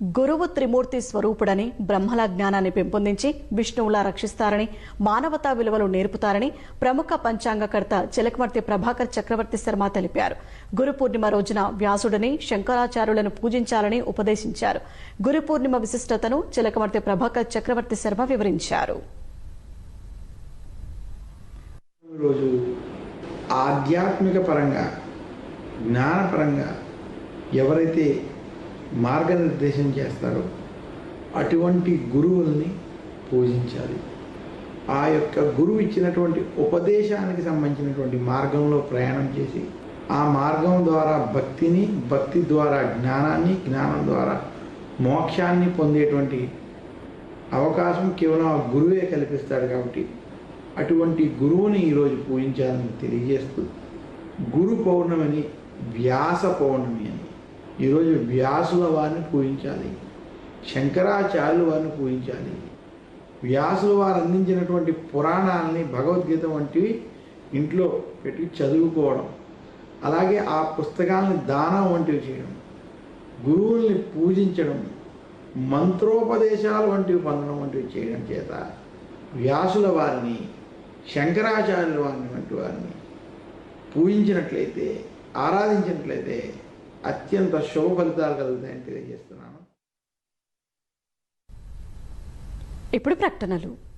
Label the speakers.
Speaker 1: గురువు త్రిమూర్తి స్వరూపుడని బ్రహ్మల జ్ఞానాన్ని పెంపొందించి విష్ణువులా రక్షిస్తారని మానవతా విలువలు నేర్పుతారని ప్రముఖ పంచాంగకర్త చిలకమర్తి ప్రభాకర్ చక్రవర్తి శర్మ తెలిపారు. గురు పూర్ణిమ రోజున వ్యాసుడిని శంకరాచార్యులను పూజించాలని ఉపదేశించారు. గురు పూర్ణిమ విశిష్టతను చిలకమర్తి ప్రభాకర్ చక్రవర్తి శర్మ వివరించారు.
Speaker 2: రోజు ఆధ్యాత్మిక పరంగా జ్ఞానపరంగా ఎవరైతే మార్గనిర్దేశం చేస్తారో అటువంటి గురువుల్ని పూజించాలి. ఆ యొక్క గురువు ఇచ్చినటువంటి ఉపదేశానికి సంబంధించినటువంటి మార్గంలో ప్రయాణం చేసి ఆ మార్గం ద్వారా భక్తిని భక్తి ద్వారా జ్ఞానాన్ని జ్ఞానం ద్వారా మోక్షాన్ని పొందేటువంటి అవకాశం కేవలం ఆ గురువే కల్పిస్తాడు కాబట్టి అటువంటి గురువుని ఈరోజు పూజించాలని తెలియజేస్తూ గురు పౌర్ణమిని వ్యాస పౌర్ణమి అని ఈరోజు వ్యాసుల వారిని పూజించాలి. శంకరాచార్యుల వారిని పూజించాలి. వ్యాసుల వారు అందించినటువంటి పురాణాలని భగవద్గీత వంటివి ఇంట్లో పెట్టి చదువుకోవడం. అలాగే ఆ పుస్తకాలని దానం వంటివి చేయడం. గురువుల్ని పూజించడం. మంత్రోపదేశాలు వంటివి పొందడం వంటివి చేయడం చేత వ్యాసుల వారిని శంకరాచార్యుల వారిని వంటి వారిని పూజించినట్లయితే ఆరాధించినట్లయితే అత్యంత శుభ ఫలితాలు కలుగుతాయని తెలియజేస్తున్నాను.
Speaker 1: ఇప్పుడు ప్రకటనలు.